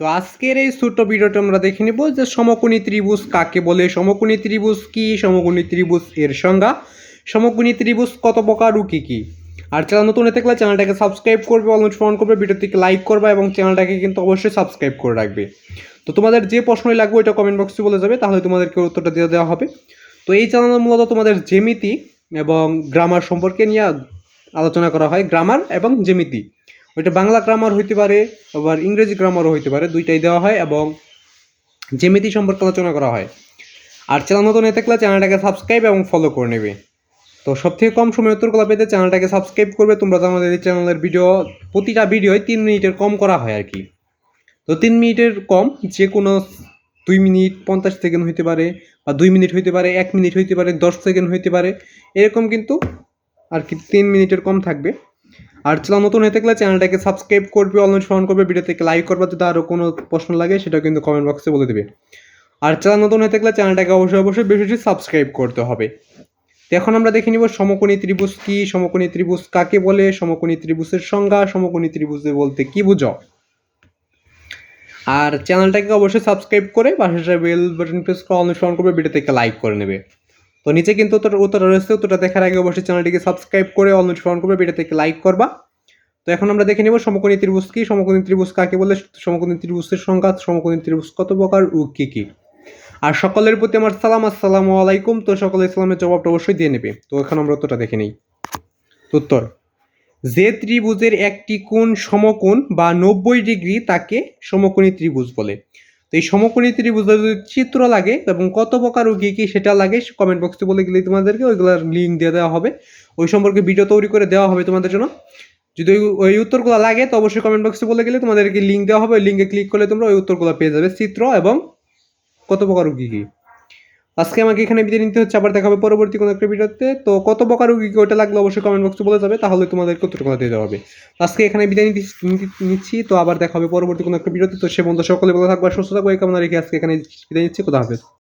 তো আজকের এই ছোট্ট ভিডিওটা আমরা দেখে নেব যে সমকোণী ত্রিভুজ কাকে বলে। সমকোণী ত্রিভুজ কি? সমকোণী ত্রিভুজ এর সংজ্ঞা। সমকোণী ত্রিভুজ কত প্রকার ও কী কী? আর চ্যানেল নতুন হয়ে থাকলে চ্যানেলটাকে সাবস্ক্রাইব করবে অলমোস্ট ফোন করবে ভিডিওটিকে লাইক করবে এবং চ্যানেলটাকে কিন্তু অবশ্যই সাবস্ক্রাইব করে রাখবে। তো তোমাদের যে প্রশ্নই লাগবে ওইটা কমেন্ট বক্সে বলে যাবে, তাহলে তোমাদেরকে উত্তরটা দিয়ে দেওয়া হবে। তো এই চ্যানেলে মূলত তোমাদের জ্যামিতি এবং গ্রামার সম্পর্কে নিয়ে আলোচনা করা হয় গ্রামার এবং জ্যামিতি। ওইটা বাংলা গ্রামার হইতে পারে, আবার ইংরেজি গ্রামারও হইতে পারে, দুইটাই দেওয়া হয় এবং জ্যামিতি সম্পর্কে আলোচনা করা হয়। আর চ্যানেল নতুন হয়ে থাকলে চ্যানেলটাকে সাবস্ক্রাইব এবং ফলো করে নেবে। তো সব থেকে কম সময় উত্তরগুলো পেতে চ্যানেলটাকে সাবস্ক্রাইব করবে। তোমরা তো আমাদের এই চ্যানেলের ভিডিও প্রতিটা ভিডিওয় তিন মিনিটের কম করা হয় আর কি। তো তিন মিনিটের কম যে কোনো দুই মিনিট, পঞ্চাশ সেকেন্ড হইতে পারে বা দুই মিনিট হইতে পারে, এক মিনিট হইতে পারে, দশ সেকেন্ড হইতে পারে, এরকম কিন্তু আর কি তিন মিনিটের কম থাকবে। আর চ্যানেল নতুন হয়ে থাকলে চ্যানেলটাকে সাবস্ক্রাইব করবে অলরেডি ফোন করবে ভিডিও থেকে লাইক করবে, যদি আরও কোনো প্রশ্ন লাগে সেটা কিন্তু কমেন্ট বক্সে বলে দেবে। আর চ্যানেল নতুন হয়ে থাকলে চ্যানেলটাকে অবশ্যই অবশ্যই বেশি বেশি সাবস্ক্রাইব করতে হবে। তো এখন আমরা দেখে নিব সমকোণী ত্রিভুজ কি, সমকোণী ত্রিভুজ কাকে বলে, সমকোণী ত্রিভুজের সংজ্ঞা, সমকোণী ত্রিভুজে বলতে কি বুঝো? আর চ্যানেলটাকে অবশ্যই সাবস্ক্রাইব করে পাশে বেল বাটন প্রেস করে অনুসরণ করবে ভিডিও থেকে লাইক করে নেবে। তো নিচে কিন্তু উত্তর রয়েছে, উত্তরটা দেখার আগে অবশ্যই চ্যানেলটিকে সাবস্ক্রাইব করে অনুসরণ করবে ভিডিও থেকে লাইক করবা। তো এখন আমরা দেখে নেব সমকোণী ত্রিভুজ কি, সমকোণী ত্রিভুজ কাকে বলে, সমকোণী ত্রিভুজের সংখ্যা সমকোণী ত্রিভুজ কত প্রকার ও কি কি। আর সকলের প্রতি আমার সালাম, আসসালামু আলাইকুম। তো সকলে ইসলামের জবাবটা অবশ্যই দিয়ে নেবে। তো এখন আমরা উত্তরটা দেখে নিই। উত্তর, যে ত্রিভুজের একটি কোণ সমকোণ বা নব্বই ডিগ্রি তাকে সমকোণী ত্রিভুজ বলে। এই সমকোণী ত্রিভুজের যদি চিত্র লাগে এবং কত প্রকার ও কী কী সেটা লাগে কমেন্ট বক্সে বলে গেলে তোমাদেরকে ওইগুলোর লিঙ্ক দিয়ে দেওয়া হবে। ওই সম্পর্কে ভিডিও তৈরি করে দেওয়া হবে তোমাদের জন্য। যদি ওই- ওই উত্তরগুলো লাগে, তো অবশ্যই কমেন্ট বক্সে বলে গেলে তোমাদেরকে লিঙ্ক দেওয়া হবে। ওই লিঙ্কে ক্লিক করলে তোমরা ওই উত্তরগুলো পেয়ে যাবে। চিত্র এবং কত প্রকার ও কী কী। আজকে আমাকে এখানে বিদায় নিতে হচ্ছে, আবার দেখা হবে পরবর্তী কোনো একটা ভিডিওতে। তো কত বকার ও কী কী ওটা লাগলে অবশ্যই কমেন্ট বক্সে বলে যাবে, তাহলে তোমাদেরকে উত্তরগুলো দিয়ে দেওয়া হবে। আজকে এখানে বিদায় নিচ্ছি, তো আবার দেখা হবে পরবর্তী কোনো একটা ভিডিওতে। তো সে বন্ধু সকলে বলে থাকবে, সুস্থ থাকবে, এই কামনা রেখে আজকে এখানে বিদায় নিচ্ছি কোথা হবে